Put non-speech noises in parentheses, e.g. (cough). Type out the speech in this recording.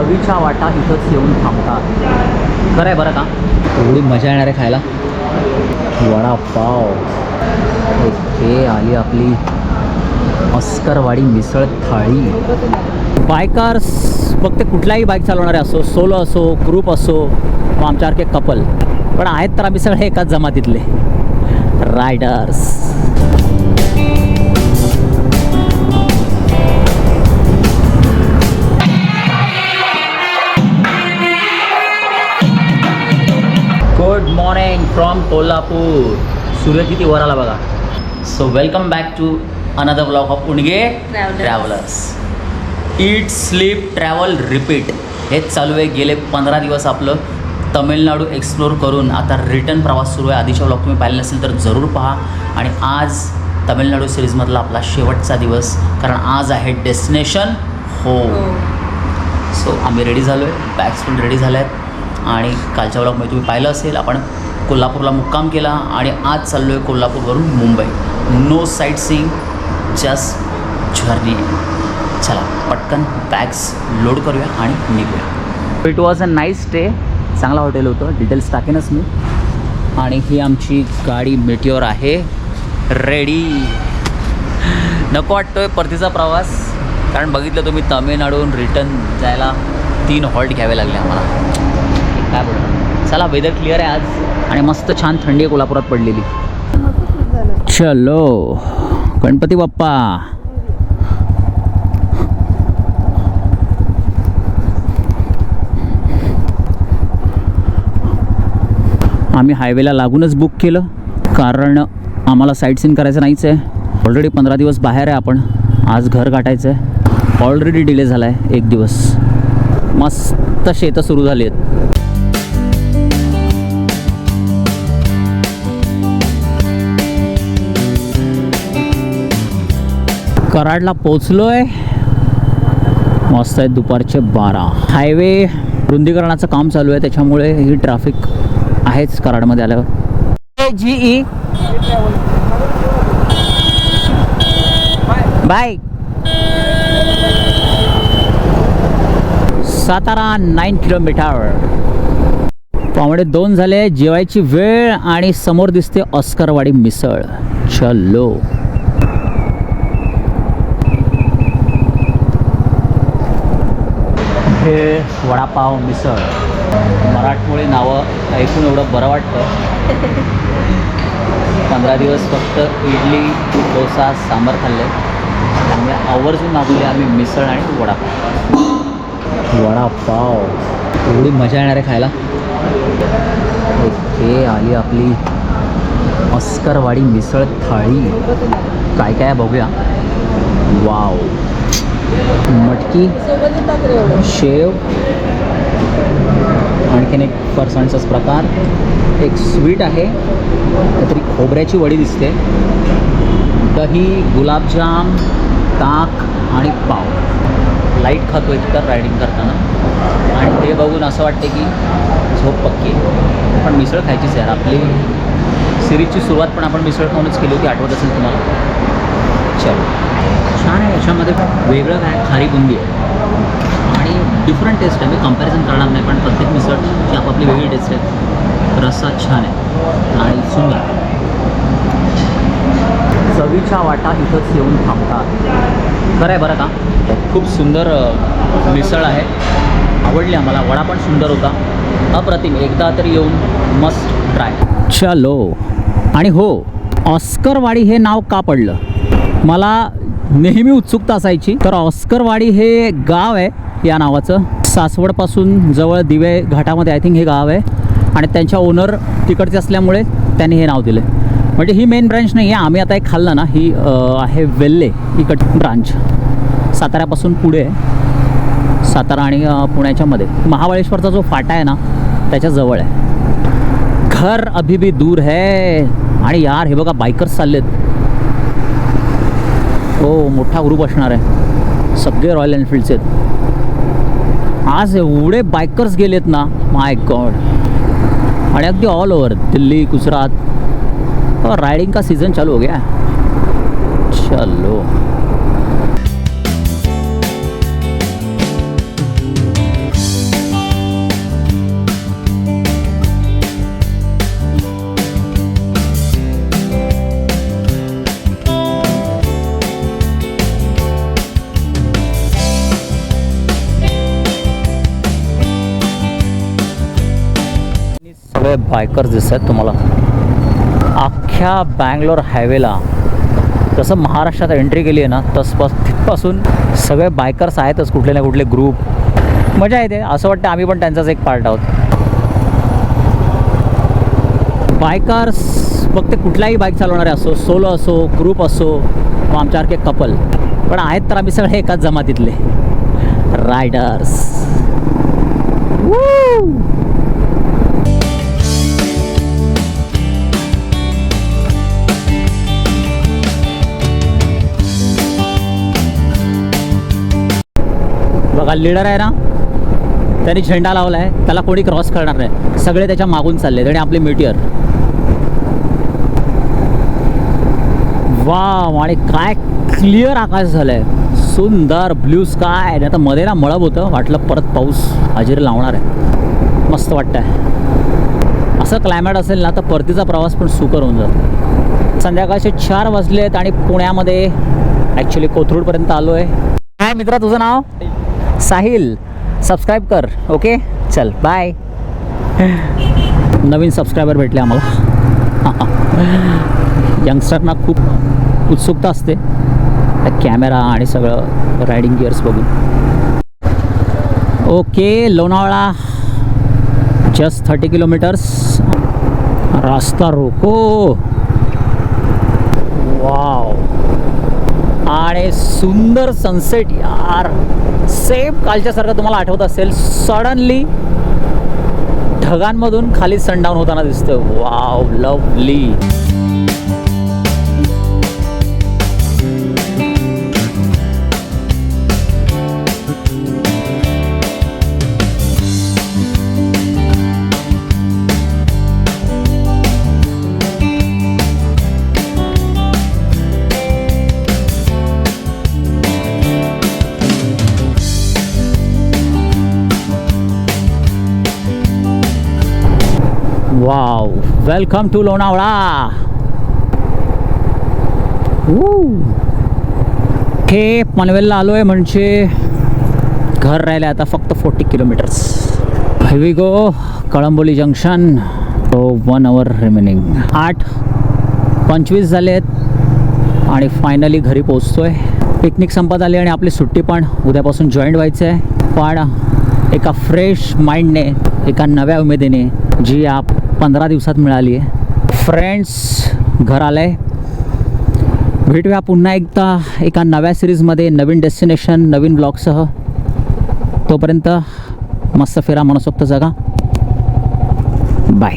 चवीच्या वाटा इथंच येऊन थांबतात. खरं आहे बरं का? एवढी मजा येणार आहे खायला? वडापाव. ओके आली आपली अस्करवाडी मिसळ थाळी. बायकर्स फक्त कुठलाही बाईक चालवणारे असो सोलो असो ग्रुप असो किंवा आमच्यासारखे कपल पण आहेत तर आम्ही सगळे एकाच जमातीतले. रायडर्स मॉर्निंग फ्रॉम कोल्हापूर सूर्य किती वर आला बघा. So welcome back to another blog of उणगे. Travellers eat sleep travel repeat हेच चालू आहे. गेले पंधरा दिवस आपलं तमिळनाडू एक्सप्लोर करून आता रिटर्न प्रवास सुरू आहे. आधीच्या ब्लॉग तुम्ही पाहिले नसेल तर जरूर पहा. आणि आज तमिळनाडू सिरीजमधला आपला शेवटचा दिवस कारण आज आहे डेस्टिनेशन हो. सो आम्ही रेडी झालो आहे बॅग्स पण रेडी झाल्या आहेत आणि कालच्या ब्लॉगमध्ये तुम्ही पाहिलं असेल आपण कोल्हापूरला मुक्काम केला आणि आज चाललो आहे कोल्हापूरवरून Mumbai. No sightseeing just journey चला पटकन बॅग्स लोड करूया आणि निघूया. It was a nice stay चांगला हॉटेल होतं. डिटेल्स टाकेनच मी. आणि ही आमची गाडी मेटिओर आहे. रेडी नको वाटतोय परतीचा प्रवास. कारण बघितलं तुम्ही तामिळनाडूहून रिटर्न जायला तीन हॉल्ट घ्यावे लागले आम्हाला. काय बोलतो चला वेदर क्लिअर आहे आज आणि मस्त छान थंडी आहे कोल्हापुरात पडलेली. चलो गणपती बाप्पा. आम्ही हायवेला लागूनच बुक केलं कारण आम्हाला साईट सीन करायचं नाहीच आहे. ऑलरेडी पंधरा दिवस बाहेर आहे आपण आज घर गाठायचं आहे ऑलरेडी डिले झाला आहे एक दिवस. मस्त शेतं सुरू झाली आहेत. कराडला पोचलो आहे मस्त आहेत दुपारचे बारा. हायवे रुंदीकरणाचं काम चालू आहे त्याच्यामुळे ही ट्रॅफिक आहेच कराडमध्ये आल्यावर. जी ई बाय सातारा नाईन किलोमीटर पावणे दोन झाले जेवायची वेळ आणि समोर दिसते ऑस्करवाडी मिसळ. चलो. भेळ वडापाव मिसळ. मराठमोळी नावं ऐकून एवढं बरं वाटतं. पंधरा दिवस फक्त इडली डोसा सांबार खाल्ले. त्यामुळे आवर्जून मागवले आम्ही मिसळ आणि वडापाव. वडापाव. एवढी मजा येणार आहे खायला. ओके आली आपली ऑस्करवाडी मिसळ थाळी. काय काय बघूया वाव मटकी शेव आणखीन एक फरसाणचाच प्रकार. एक स्वीट आहे काहीतरी खोबऱ्याची वडी दिसते. दही गुलाबजाम ताक आणि पाव. लाइट खातो तर रायडिंग करताना. आणि हे बघून असं वाटते की झोप पक्की पण मिसळ खायचीच यार. आपली सिरीजची सुरुवात पण आपण मिसळ खाऊनच केली होती आठवत असेल तुम्हाला? चलो. छान आहे याच्यामध्ये वेगळं काय खारी बुंदी आहे. आणि डिफरंट टेस्ट आहे मी कंपॅरिझन करणार नाही पण प्रत्येक मिसळची आपापली वेगळी टेस्ट आहे. रस्सा छान आहे. आणि सुंदर. चवीच्या वाटा इथंच येऊन थांबतात. खरं आहे बरं का? खूप सुंदर मिसळ आहे. आवडली आम्हाला. वडा पण सुंदर होता. अप्रतिम. एकदा तरी येऊन मस्ट ट्राय चलो. आणि हो ऑस्करवाडी हे नाव का पडलं? मला नेहमी उत्सुकता असायची. तर ऑस्करवाडी हे गाव आहे या नावाचं. सासवडपासून जवळ दिवे घाटामध्ये आय थिंक हे गाव आहे. आणि त्यांच्या ओनर तिकडचे असल्यामुळे त्यांनी हे नाव दिलं म्हणजे ही मेन ब्रँच नाही आहे आम्ही आता एक खाल्लं ना ही आहे वेल्ले इकड ब्रांच. साताऱ्यापासून पुढे आहे. सातारा आणि पुण्याच्यामध्ये पुण्याच्या मध्ये. महाबळेश्वरचा जो फाटा आहे ना त्याच्याजवळ आहे. घर अभी भी दूर है. आणि यार हे बघा बायकर्स चाललेत. हो मोठा ग्रुप असणार आहे. सगळे रॉयल एनफिल्डचे आहेत. आज एवढे बायकर्स गेलेत ना माय गॉड आणि अगदी ऑल ओव्हर दिल्ली गुजरात. और राइडिंग का सीज़न चालू हो गया? चलो. सगळे बायकर्स दिसत आहेत तुम्हाला. अख्ख्या बँगलोर हायवेला जसं महाराष्ट्रात एंट्री केली आहे ना तसपास तिथपासून सगळे बायकर्स आहेतच कुठले ना कुठले ग्रुप मजा येते असं वाटतं आम्ही पण त्यांचाच एक पार्ट आहोत. बायकर्स फक्त कुठलाही बाईक चालवणारे असो सोलो असो ग्रुप असो किंवा आमच्यासारखे कपल पण आहेत तर आम्ही सगळे एकाच जमातीतले. रायडर्स बघा लीडर आहे ना त्यांनी झेंडा लावला आहे त्याला कोणी क्रॉस करणार नाही. सगळे त्याच्या मागून चालले आणि आपले मिटियर वा आणि काय क्लिअर आकाश झालंय. सुंदर ब्ल्यू स्काय नाही तर मध्ये ना मळब होतं वाटलं परत पाऊस हजेरी लावणार आहे. मस्त वाटतंय. असं क्लायमेट असेल ना तर परतीचा प्रवास पण सुकर होऊन जातो. संध्याकाळचे चार वाजले आहेत आणि पुण्यामध्ये ॲक्च्युली कोथरूडपर्यंत आलो आहे काय मित्रा तुझं नाव? साहिल सबस्क्राईब कर ओके चल बाय नवीन सबस्क्रायबर भेटले आम्हाला. (laughs) यंगस्टरना खूप उत्सुकता असते. कॅमेरा आणि सगळं रायडिंग गिअर्स बघून. Okay Lonavala. Just thirty kilometres रास्ता रोको. वाव सुंदर सनसेट यार. सेम कालच्यासारखं तुम्हाला आठवत असेल सडनली ढगांमधून खाली सनडाऊन होताना दिसतं wow lovely wow welcome to Lonavala हे पनवेलला आलो आहे म्हणजे घर राहिले आता फक्त forty kilometres we go Kalamboli junction one hour remaining आठ पंचवीस झाले आहेत. आणि फायनली घरी पोचतोय पिकनिक संपत आली आणि आपली सुट्टी पण उद्यापासून जॉईंट व्हायचं आहे पण एका फ्रेश माइंडने एका नव्या उमेदीने जी आप पंधरा दिवसात मिळाली आहे. फ्रेंड्स घर आलं आहे भेटूया पुन्हा एकदा एका नव्या सिरीजमध्ये नवीन डेस्टिनेशन नवीन ब्लॉगसह तोपर्यंत मस्त फिरा मनसोक्त जगा. बाय